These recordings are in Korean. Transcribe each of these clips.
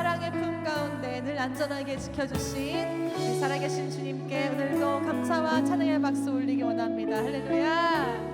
사랑의 품 가운데 늘 안전하게 지켜주신 살아계신 주님께 오늘도 감사와 찬양의 박수 올리기 원합니다. 할렐루야.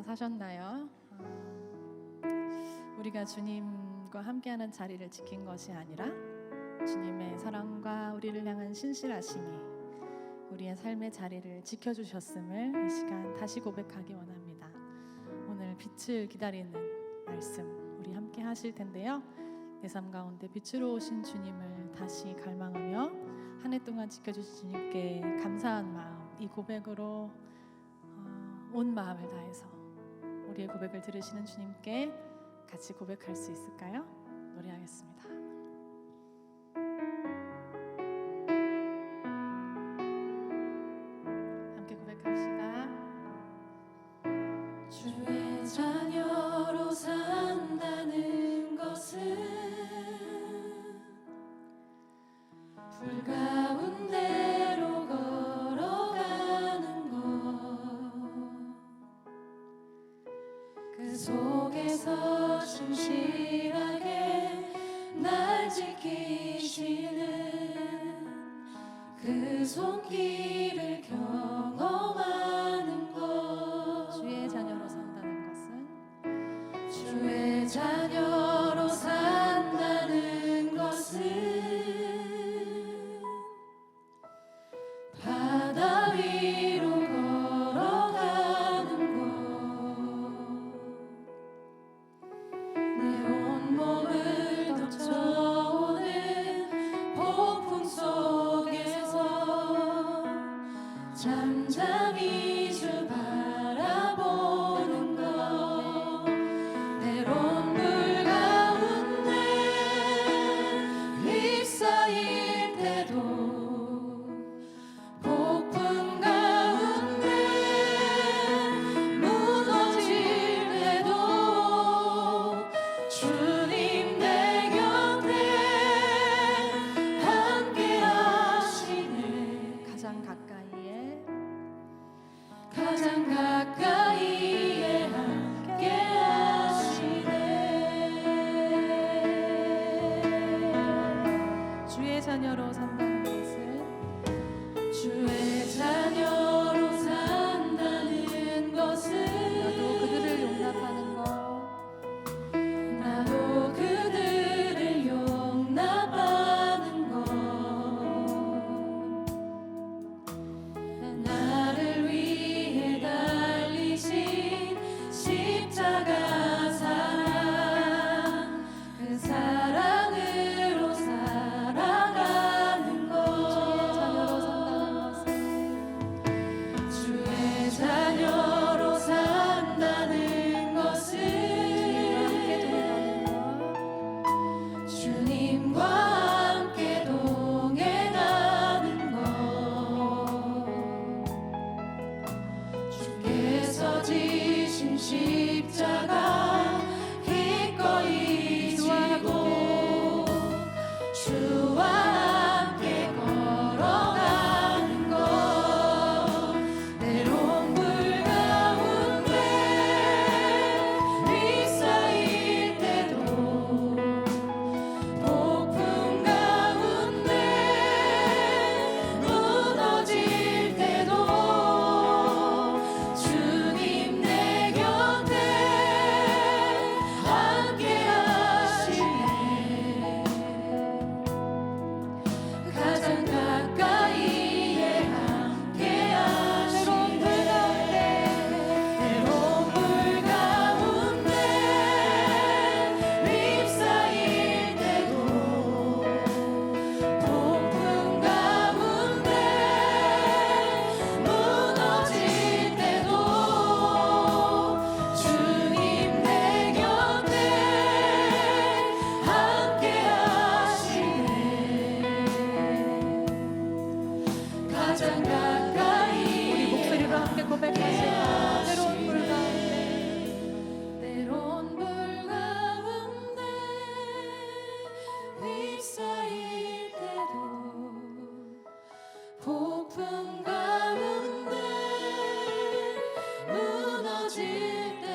동행하시면서 사셨나요? 어, 우리가 주님과 함께하는 자리를 지킨 것이 아니라 주님의 사랑과 우리를 향한 신실하심이 우리의 삶의 자리를 지켜주셨음을 이 시간 다시 고백하기 원합니다. 오늘 빛을 기다리는 말씀 우리 함께 하실 텐데요. 내 삶 가운데 빛으로 오신 주님을 다시 갈망하며 한 해 동안 지켜주신 주님께 감사한 마음 이 고백으로 어, 온 마음을 다해서 우리의 고백을 들으시는 주님께 같이 고백할 수 있을까요? 노래하겠습니다. 그 손길을 경험하 무너질 때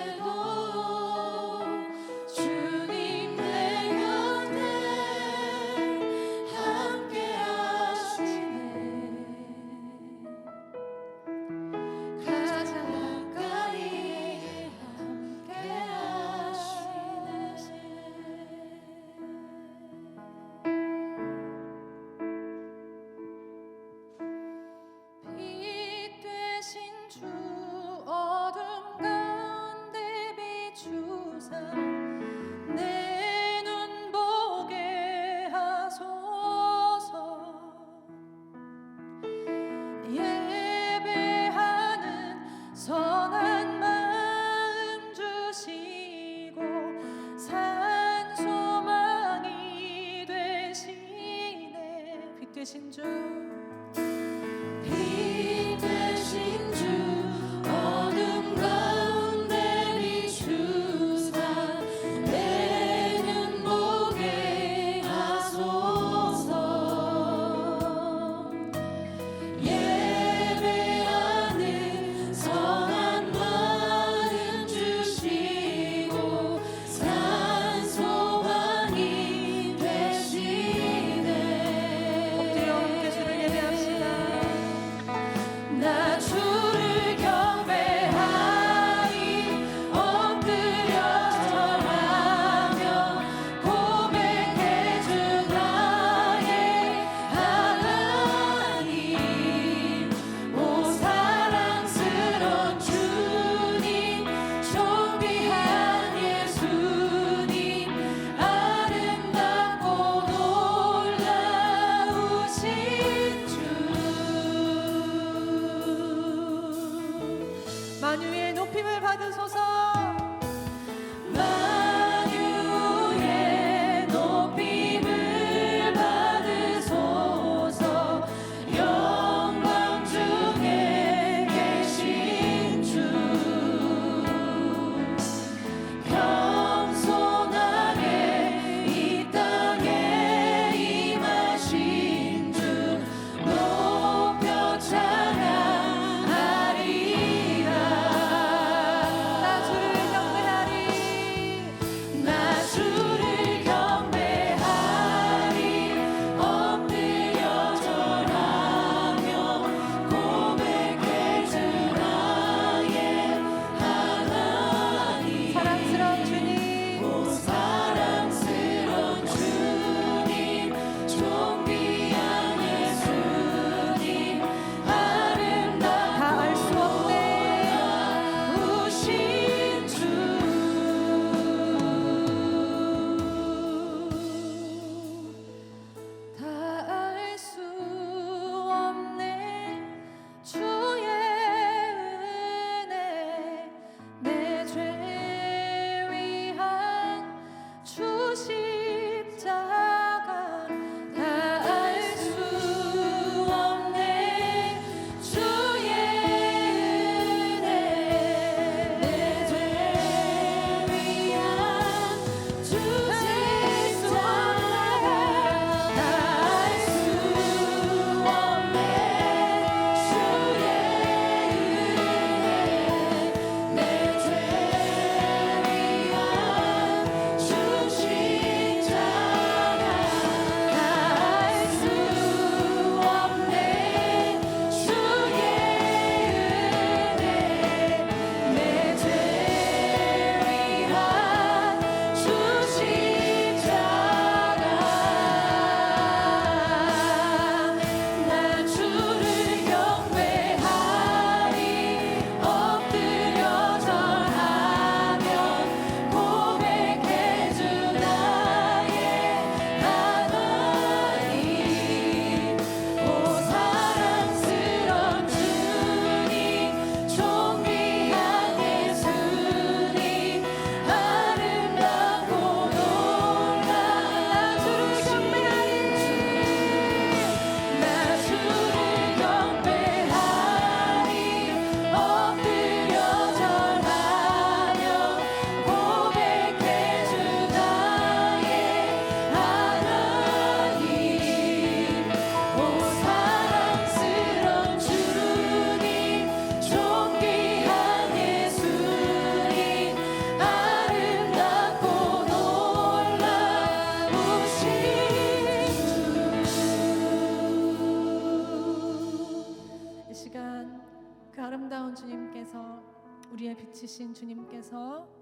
대신 주. 비 대신 주.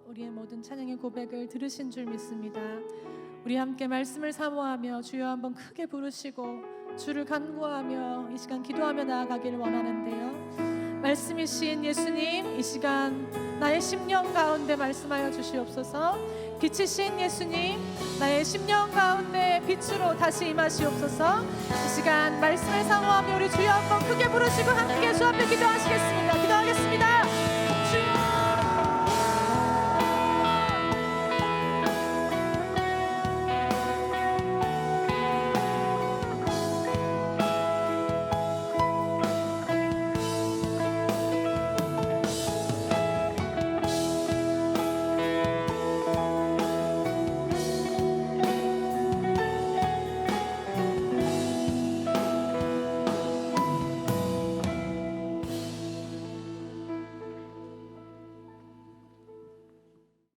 우리의 모든 찬양의 고백을 들으신 줄 믿습니다. 우리 함께 말씀을 사모하며 주여 한번 크게 부르시고 주를 간구하며 이 시간 기도하며 나아가기를 원하는데요. 말씀이신 예수님 이 시간 나의 심령 가운데 말씀하여 주시옵소서. 빛이신 예수님 나의 심령 가운데 빛으로 다시 임하시옵소서. 이 시간 말씀을 사모하며 우리 주여 한번 크게 부르시고 함께 주 앞에 기도하시겠습니다. 기도하겠습니다.